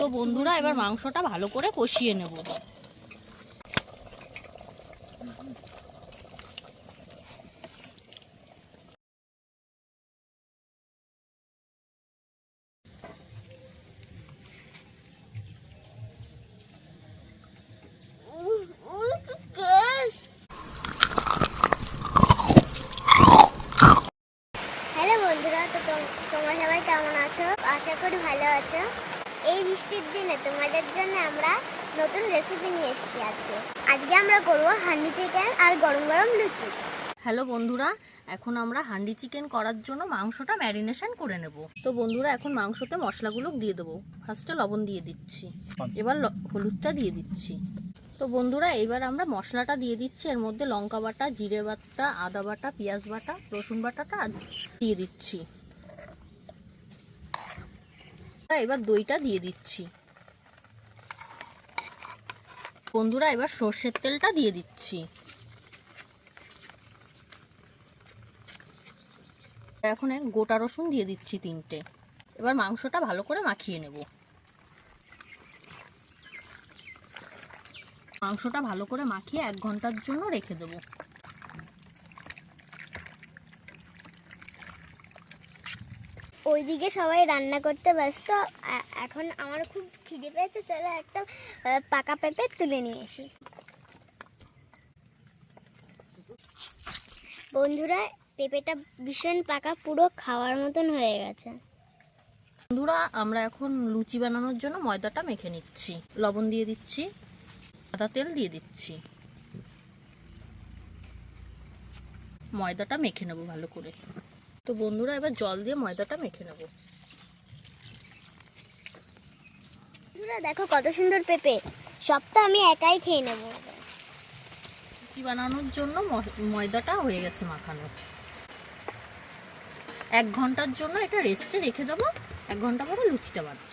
তো বন্ধুরা, এবার মাংসটা ভালো করে কষিয়ে নেব। তোমরা সবাই কেমন আছো? আশা করি ভালো আছো। এই বৃষ্টির দিনে তোমাদের জন্য আমরা নতুন রেসিপি নিয়ে এসেছি আজকে। আজকে আমরা করব হান্ডি চিকেন আর গরম গরম লুচি। হ্যালো বন্ধুরা এখন আমরা হান্ডি চিকেন করার জন্য মাংসটা ম্যারিনেশন করে নেব। তো বন্ধুরা এখন মাংসতে মশলাগুলো দিয়ে দেবো। ফার্স্টে লবণ দিয়ে দিচ্ছি। এবার ল- হলুদটা দিয়ে দিচ্ছি। তো বন্ধুরা এবার আমরা মশলাটা দিয়ে দিচ্ছি। এর মধ্যে লঙ্কা বাটা জিরে বাটা আদা বাটা পেঁয়াজ বাটা রসুন বাটাটা দিয়ে দিচ্ছি। এবার দইটা দিয়ে দিচ্ছি। বন্ধুরা, এবার সর্ষের তেলটা দিয়ে দিচ্ছি। এখন গোটা রসুন দিয়ে দিচ্ছি তিনটে। এবার মাংসটা ভালো করে মাখিয়ে নেব। মাংসটা ভালো করে মাখিয়ে এক ঘণ্টার জন্য রেখে দেবো। ওইদিকে সবাই রান্না করতে ব্যস্ত। এখন আমার খুব খিদে পেয়েছে, চলে একটা পাকা পেঁপে তুলে নিয়ে আসি। বন্ধুরা, পেঁপেটা ভীষণ পাকা, পুরো খাওয়ার মতন হয়ে গেছে। বন্ধুরা, আমরা এখন লুচি বানানোর জন্য ময়দাটা মেখে নিচ্ছি। লবণ দিয়ে দিচ্ছি, আদা তেল দিয়ে দিচ্ছি। ময়দাটা মেখে নেব ভালো করে। তো বন্ধুরা এবার জল দিয়ে ময়দাটা মেখে নেব। বন্ধুরা দেখো কত সুন্দর পেঁপে। সবটা আমি একাই খেয়ে নেব। লুচি বানানোর জন্য ময়দাটা হয়ে গেছে মাখানো। এক ঘণ্টার জন্য এটা রেস্টে রেখে দেবো। এক ঘণ্টা পরে লুচিটা বানাবো।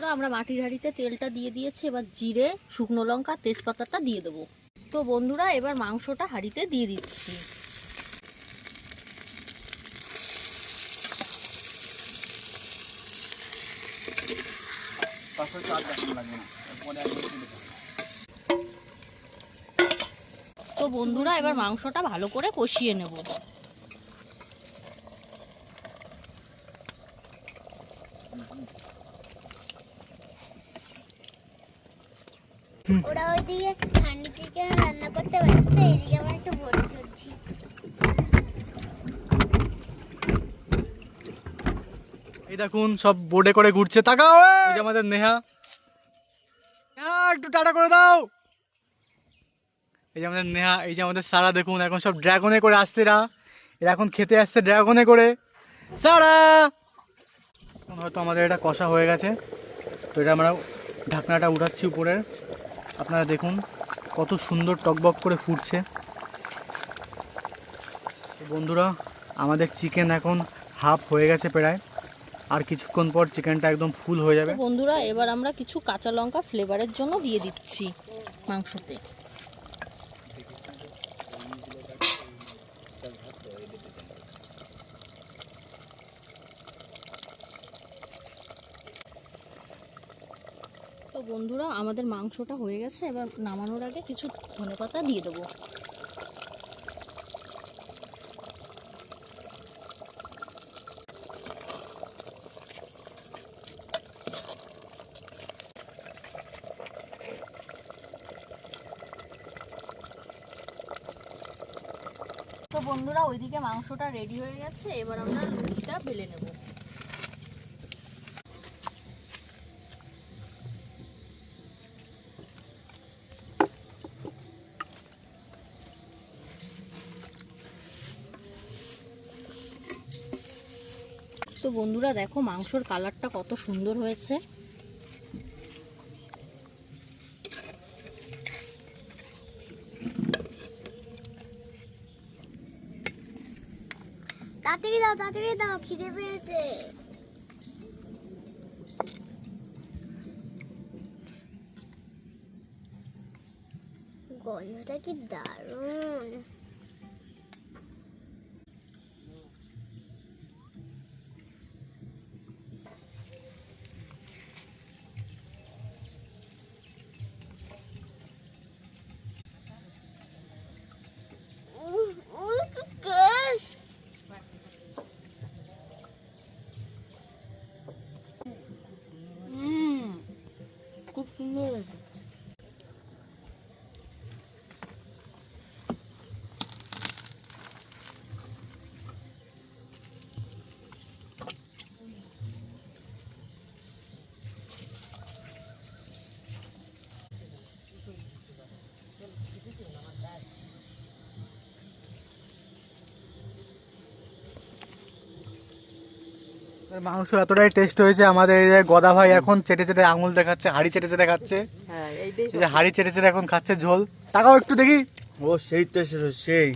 বন্ধুরা আমরা মাটির হাঁড়িতে তেলটা দিয়ে দিয়েছি এবার জিরে শুকনো লঙ্কা তেজপাতাটা দিয়ে দেবো। তো বন্ধুরা এবার মাংসটা হাঁড়িতে দিয়ে দিচ্ছি। তো বন্ধুরা এবার মাংসটা ভালো করে কষিয়ে নেব। ওরা ওইদিকে হান্ডি চিকেন রান্না করতে ব্যস্ত এইদিকে আমার একটু বড়ি চলছি এই দেখুন সব বোর্ডে করে ঘুরছে। তাকাও ওই যে আমাদের নেহা। নেহা একটু টাটা করে দাও। এই যে আমাদের নেহা এই যে আমাদের সারা দেখুন এখন সব ড্রাগনে করে আসছে এরা। এরা এখন খেতে আসছে ড্রাগনে করে। সারা! এখন হয়তো আমাদের এটা কষা হয়ে গেছে। তো এটা আমরা ঢাকনাটা উঠাচ্ছি উপরে আপনারা দেখুন, কত সুন্দর টকবক করে ফুটছে। বন্ধুরা, আমাদের চিকেন এখন হাফ হয়ে গেছে প্রায়, আর কিছুক্ষণ পর চিকেনটা একদম ফুল হয়ে যাবে। বন্ধুরা, এবার আমরা কিছু কাঁচা লঙ্কা ফ্লেভারের জন্য দিয়ে দিচ্ছি মাংসতে। তো বন্ধুরা, আমাদের মাংসটা হয়ে গেছে, এবার নামানোর আগে কিছু ধনেপাতা দিয়ে দেবো। তো বন্ধুরা, ওইদিকে মাংসটা রেডি হয়ে গেছে, এবার আমরা লুচিটা বেলে নেব। তো বন্ধুরা দেখো মাংসর কালারটা কত সুন্দর হয়েছে। তাড়াতাড়ি দাও তাড়াতাড়ি দাও কি দারুণ। মাংস এতটাই টেস্ট হয়েছে আমাদের এই যে গদা ভাই এখন চেটে চেটে আঙুল দেখাচ্ছে হাড়ি চেটে চেটে খাচ্ছে। হ্যাঁ এই যে হাড়ি চেটে চেটে এখন খাচ্ছে ঝোল। টাকাও একটু দেখি। ও সেই তো সেই।